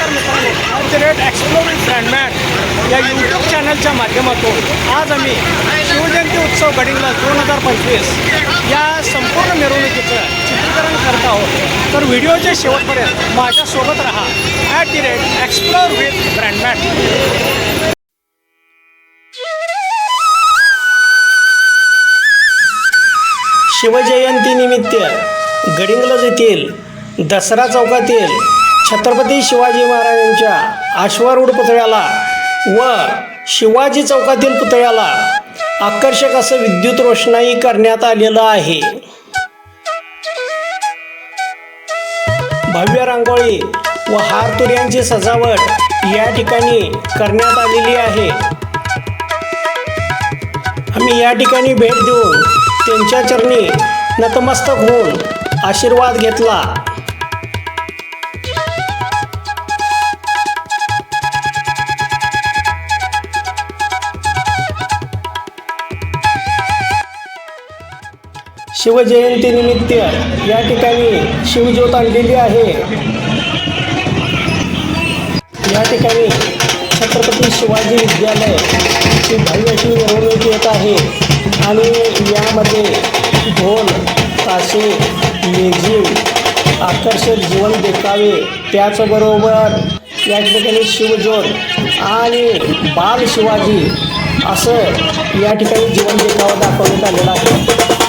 At the rate exploring Brandman या YouTube चॅनलच्या माध्यमातून आज आम्ही शिवजयंती उत्सव गडिंगला दोन हजार पंचवीस या संपूर्ण मिरवणुकीचं चित्रीकरण करत आहोत. तर व्हिडिओच्या शेवटपर्यंत माझ्यासोबत राहा. At the rate explore with Brandman शिवजयंतीनिमित्त Gadhinglaj येथील दसरा चौकातील छत्रपती शिवाजी महाराजांच्या अश्वारूढ पुतळ्याला व शिवाजी चौकातील पुतळ्याला आकर्षक असं विद्युत रोषणाई करण्यात आलेलं आहे. भव्य रांगोळी व हारतुऱ्यांची सजावट या ठिकाणी करण्यात आलेली आहे. आम्ही या ठिकाणी भेट देऊन त्यांच्या चरणी नतमस्तक होऊन आशीर्वाद घेतला. शिवजयंतीनिमित्त या ठिकाणी शिवज्योत आणलेली आहे. या ठिकाणी छत्रपती शिवाजी विद्यालय ही भव्य अशी मिरवणूक येत आहे. आणि यामध्ये ढोल ताशे लेझिम आकर्षक जीवन देखावे त्याचबरोबर या ठिकाणी शिवज्योत आणि बाल शिवाजी असं या ठिकाणी जीवन देखावा दाखवण्यात आलेला आहे.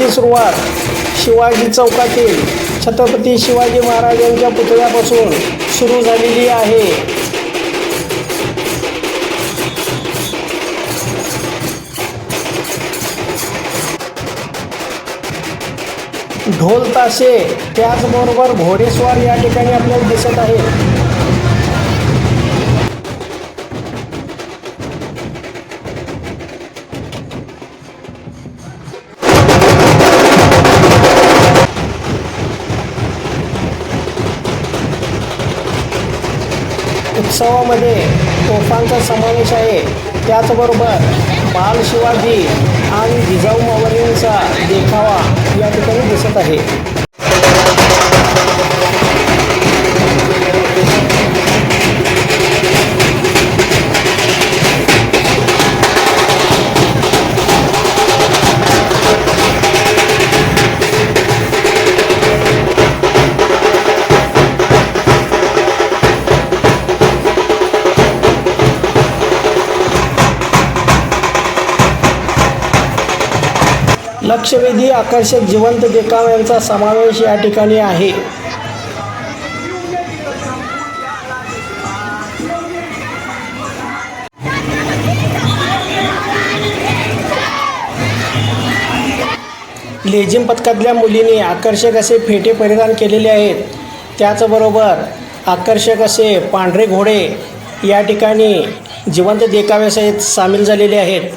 शिवजयंतीची सुरुवात शिवाजी चौकातील छत्रपती शिवाजी महाराजांच्या पुतळ्यापासून सुरू झालेली आहे. ढोल ताशे त्याचबरोबर घोडेस्वार या ठिकाणी आपल्याला दिसत आहेत. उत्सवामध्ये तोफांचा समावेश आहे. त्याचबरोबर बाल शिवाजी आणि जिजाऊ मावळींचा देखावा या ठिकाणी दिसत आहे. लक्षवेधी आकर्षक जिवंत देखाव्यांचा समावेश या ठिकाणी आहे. लेझिम पथकातल्या मुलींनी आकर्षक असे फेटे परिधान केलेले आहेत. त्याचबरोबर आकर्षक असे पांढरे घोडे या ठिकाणी जिवंत देखाव्यासहित सामील झालेले आहेत.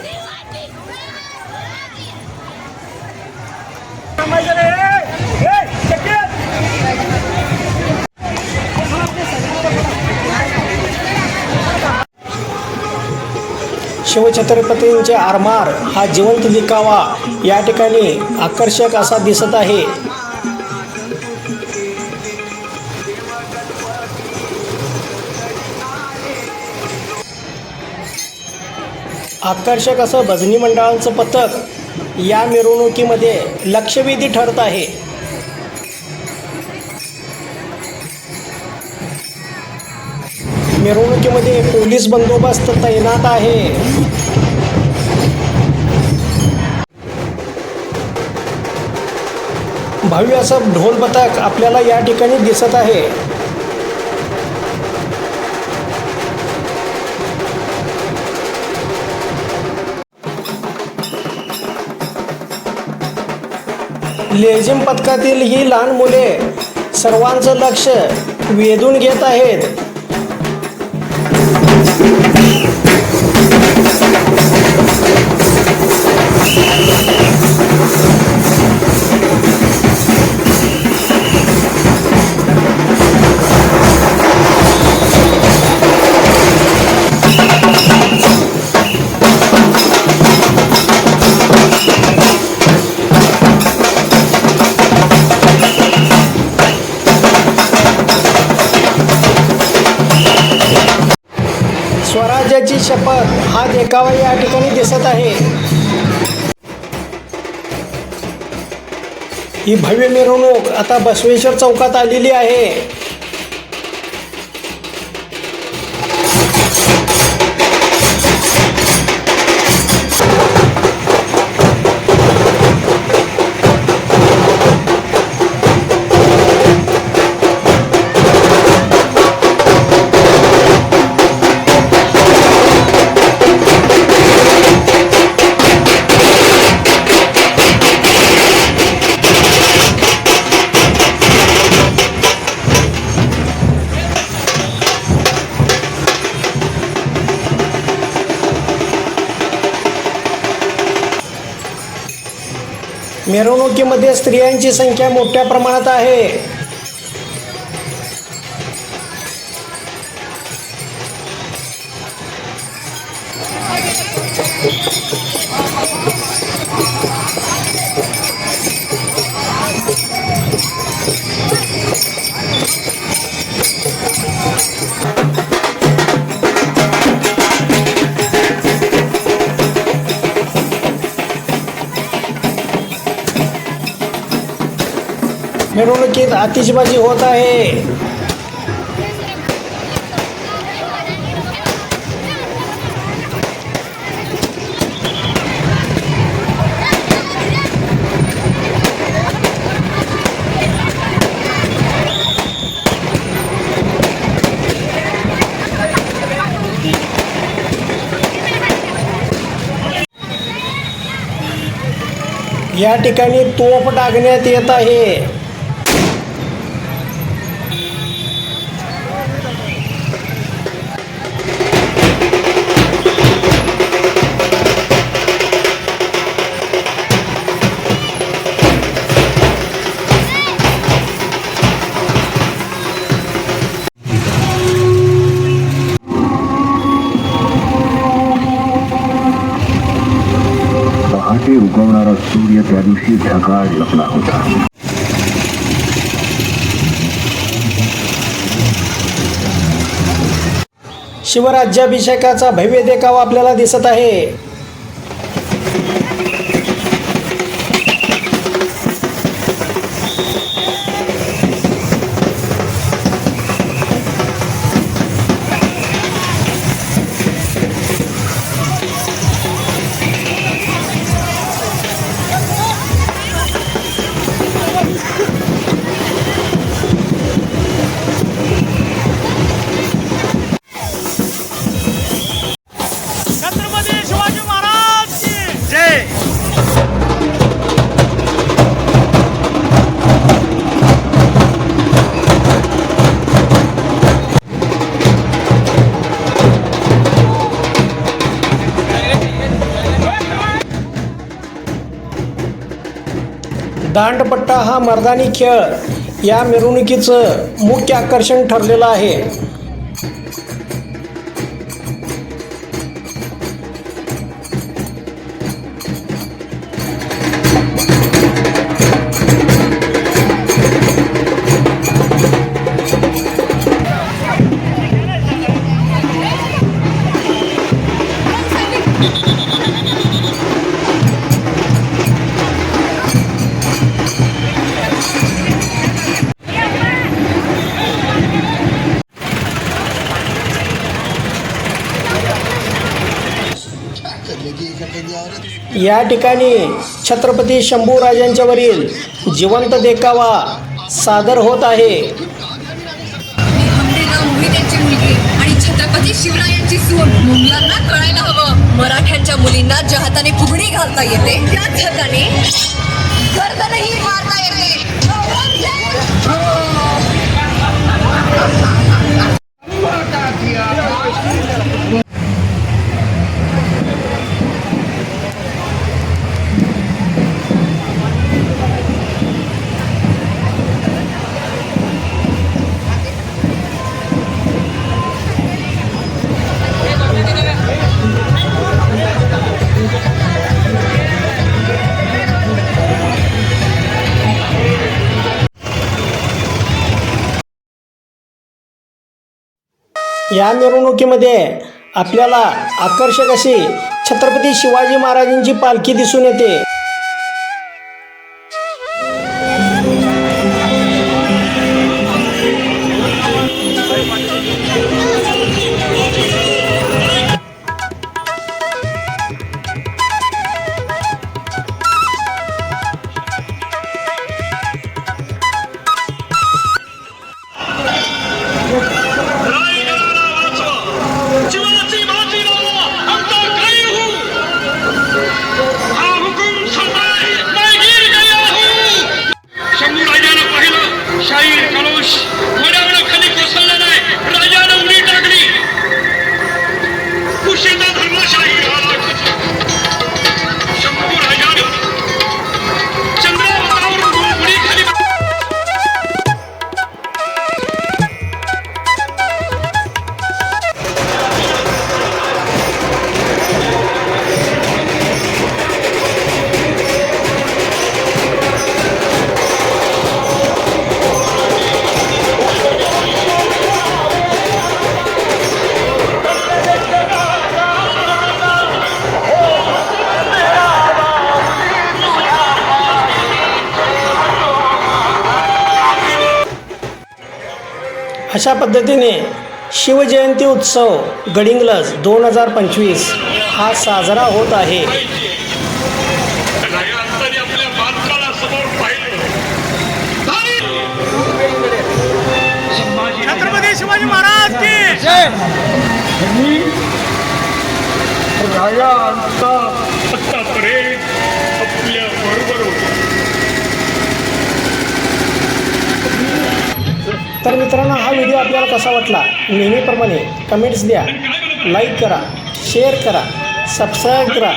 शिवछत्रपतींचे आरमार हा जिवंत दिखावा या ठिकाणी आकर्षक असा दिसत आहे. आकर्षक असं भजनी मंडळांचं पथक या मिरवणुकीमध्ये लक्षवेधी ठरत आहे. मिरवणुकीमध्ये पोलीस बंदोबस्त तैनात आहे. भव्य असं ढोल पथक आपल्याला या ठिकाणी दिसत आहे. लेझिम पथकातील ही लहान मुले सर्वांचं लक्ष वेधून घेत आहेत. Thank you. राज्याची शपथ हा देखावा या ठिकाणी दिसत आहे. ही भव्य मिरवणूक आता बसवेश्वर चौकात आलेली आहे. मिरवणुकीमध्ये स्त्रियांची संख्या मोठ्या प्रमाणात आहे. मिरवणुकीत आतिशबाजी होता है। या ठिकाणी तोफ टाकण्यात येत आहे. पहाटे उगवणारा सूर्य त्या दिवशी ढगाळ लपला होता. शिवराज्याभिषेकाचा भव्य देखावा आपल्याला दिसत आहे. दांडपट्टा हा मर्दानी खेळ या मिरवणुकीचं मुख्य आकर्षण ठरलेलं आहे. या ठिकाणी छत्रपती शंभूराजांच्यावरील जिवंत देखावा सादर होत आहे. मुलगी आणि छत्रपती शिवरायांची सून मुलांना कळायला हवं. मराठ्यांच्या मुलींना ज्या हाताने फुगडी घालता येते. त्याच हाताने गर्दनही मारता येते. या मिरवणुकीमध्ये आपल्याला आकर्षक अशी छत्रपती शिवाजी महाराजांची पालखी दिसून येते. अशा पद्धतीने शिवजयंती उत्सव गडिंग्लज दोन हजार पंचवीस हा साजरा होत आहे. आपल्या बालकाला समोर पाहिलं संभाजी छत्रपती शिवाजी महाराज की राया आमचा आतापर्यंत आपल्या बरोबर होता तर मित्रांनो हा व्हिडिओ आपल्याला कसा वाटला? नेहमीप्रमाणे कमेंट्स द्या लाईक करा शेअर करा सबस्क्राईब करा.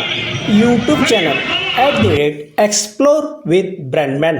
YouTube channel at the rate explore with Brandman